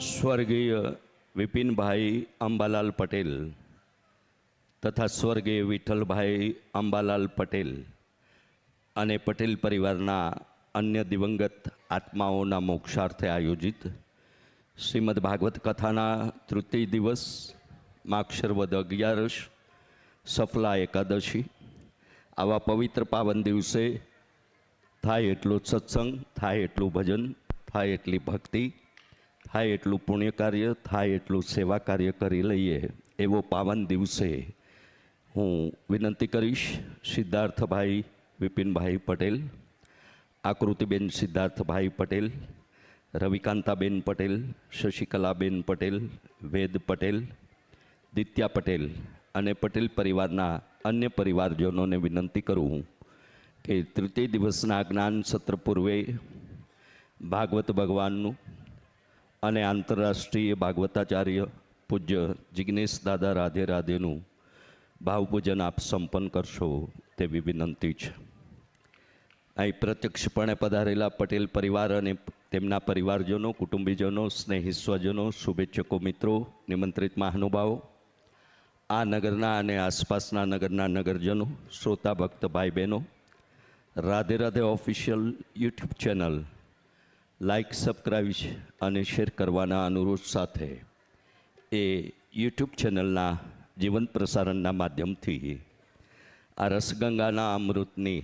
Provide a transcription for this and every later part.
સ્વર્ગીય વિપિનભાઈ અંબાલાલ પટેલ તથા સ્વર્ગીય વિઠ્ઠલભાઈ અંબાલાલ પટેલ અને પટેલ પરિવારના અન્ય દિવંગત આત્માઓના મોક્ષાર્થે આયોજિત શ્રીમદ ભાગવત કથાના તૃતીય દિવસ માક્ષરવદ અગિયારસ, સફલા એકાદશી. આવા પવિત્ર પાવન દિવસે થાય એટલું સત્સંગ, થાય એટલું ભજન, થાય એટલી ભક્તિ, થાય એટલું પુણ્ય કાર્ય થાય એટલું સેવા કાર્ય કરી લઈએ એવો પાવન દિવસે હું વિનંતી કરીશ સિદ્ધાર્થભાઈ વિપિનભાઈ પટેલ, આકૃતિબેન સિદ્ધાર્થભાઈ પટેલ, રવિકાંતાબેન પટેલ, શશિકલાબેન પટેલ, વેદ પટેલ, દિત્યા પટેલ અને પટેલ પરિવારના અન્ય પરિવારજનોને વિનંતી કરું કે તૃતીય દિવસના જ્ઞાન સત્ર પૂર્વે ભાગવત ભગવાનનું અને આંતરરાષ્ટ્રીય ભાગવતાચાર્ય પૂજ્ય જિજ્ઞેશ દાદા રાધે રાધેનું ભાવપૂજન આપ સંપન્ન કરશો તેવી વિનંતી છે. અહીં પ્રત્યક્ષપણે પધારેલા પટેલ પરિવાર અને તેમના પરિવારજનો, કુટુંબીજનો, સ્નેહી સ્વજનો, શુભેચ્છકો મિત્રો, નિમંત્રિત મહાનુભાવો, આ નગરના અને આસપાસના નગરના નગરજનો, શ્રોતા ભક્ત ભાઈ બહેનો Radhe Radhe official YouTube channel like subscribe અને શેર કરવાના અનુરોધ સાથે એ યુટ્યુબ ચેનલના જીવંત પ્રસારણના માધ્યમથી આ રસગંગાના અમૃતની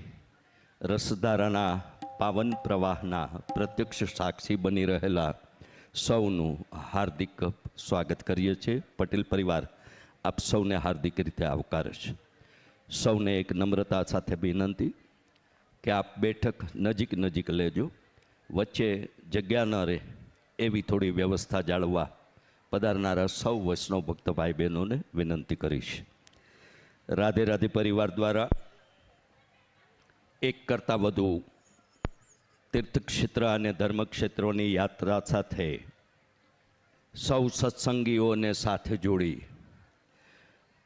રસધારાના પાવન પ્રવાહના પ્રત્યક્ષ સાક્ષી બની રહેલા સૌનું હાર્દિક સ્વાગત કરીએ છીએ. પટેલ પરિવાર આપ સૌને હાર્દિક રીતે આવકારે છે. સૌને એક નમ્રતા સાથે વિનંતી કે આપ બેઠક નજીક નજીક લેજો, વચ્ચે જગ્યા ન રહે એવી થોડી વ્યવસ્થા જાળવવા પધારનારા સૌ વૈષ્ણવ ભક્ત ભાઈ બહેનોને વિનંતી કરીશ. રાધે રાધે પરિવાર દ્વારા એક કરતાં વધુ તીર્થક્ષેત્ર અને ધર્મક્ષેત્રોની યાત્રા સાથે સૌ સત્સંગીઓને સાથે જોડી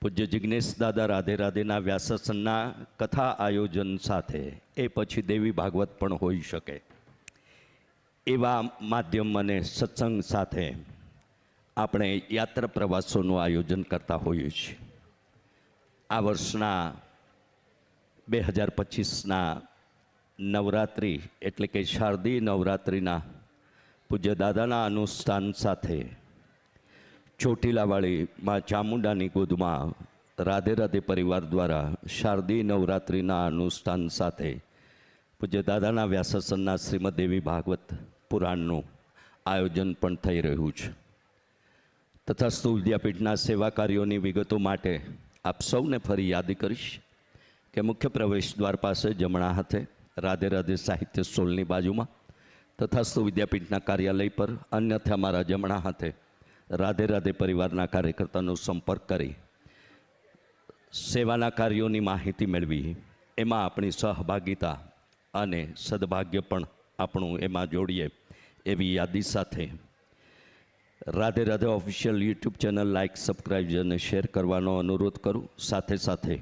પૂજ્ય જિજ્ઞેશ દાદા રાધે રાધેના વ્યાસસનના કથા આયોજન સાથે એ પછી દેવી ભાગવત પણ હોઈ શકે. એવા માધ્યમ અને સત્સંગ સાથે આપણે યાત્રા પ્રવાસોનું આયોજન કરતા હોઈએ છીએ. આ વર્ષના બે હજાર પચીસના નવરાત્રિ એટલે કે શારદીય નવરાત્રિના પૂજ્ય દાદાના અનુષ્ઠાન સાથે ચોટીલાવાળી માં ચામુંડાની ગોદમાં રાધે રાધે પરિવાર દ્વારા શારદીય નવરાત્રિના અનુષ્ઠાન સાથે પૂજ્ય દાદાના વ્યાસસનના શ્રીમદ દેવી ભાગવત પુરાણનું આયોજન પણ થઈ રહ્યું છે. તથાસ્તુ વિદ્યાપીઠના સેવા કાર્યોની વિગતો માટે આપ સૌને ફરી યાદ કરીશ કે મુખ્ય પ્રવેશ દ્વાર પાસે જમણા હાથે રાધે રાધે સાહિત્ય સ્ટોલની બાજુમાં તથાસ્તુ વિદ્યાપીઠના કાર્યાલય પર અન્યથા મારા જમણા હાથે રાધે રાધે પરિવારના કાર્યકર્તાનો સંપર્ક કરી સેવાના કાર્યોની માહિતી મેળવી. એમાં આપણી સહભાગિતા અને સદભાગ્ય પણ આપણું એમાં જોડીએ એવી યાદી સાથે. Radhe Radhe official YouTube channel like subscribe અને શેર કરવાનો અનુરોધ કરું. સાથે સાથે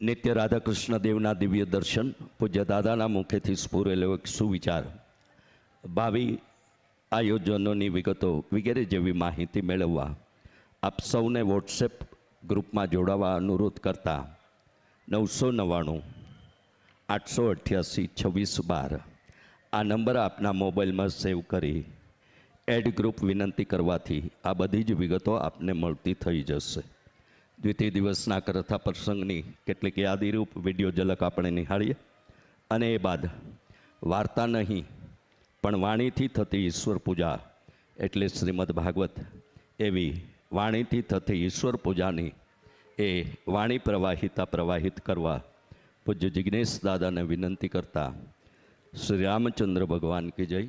નિત્ય રાધાકૃષ્ણ દેવના દિવ્ય દર્શન પૂજ્ય દાદાના મુખેથી સ્ફૂરેલો એક સુવિચાર. ભાવિ આયોજનોની વિગતો વગેરે જેવી માહિતી મેળવવા આપ સૌને વોટ્સએપ ગ્રુપમાં જોડાવા અનુરોધ કરતા નવસો નવ્વાણું, આઠસો અઠ્યાસી, છવ્વીસ બાર આ નંબર આપના મોબાઈલમાં સેવ કરી એડ ગ્રુપ વિનંતી કરવાથી આ બધી જ વિગતો આપને મળતી થઈ જશે. દ્વિતીય દિવસના કથા પ્રસંગની કેટલીક યાદીરૂપ વીડિયો ઝલક આપણે નિહાળીએ અને એ બાદ વાર્તા નહીં પણ વાણીથી થતી ઈશ્વર પૂજા, એટલે શ્રીમદ ભાગવત, એવી વાણીથી થતી ઈશ્વર પૂજાની એ વાણી પ્રવાહિતા પ્રવાહિત કરવા પૂજ્ય જિજ્ઞેશ દાદાને વિનંતી કરતા શ્રી રામચંદ્ર ભગવાન કી જય.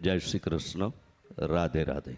જય શ્રી કૃષ્ણ. રાધે રાધે.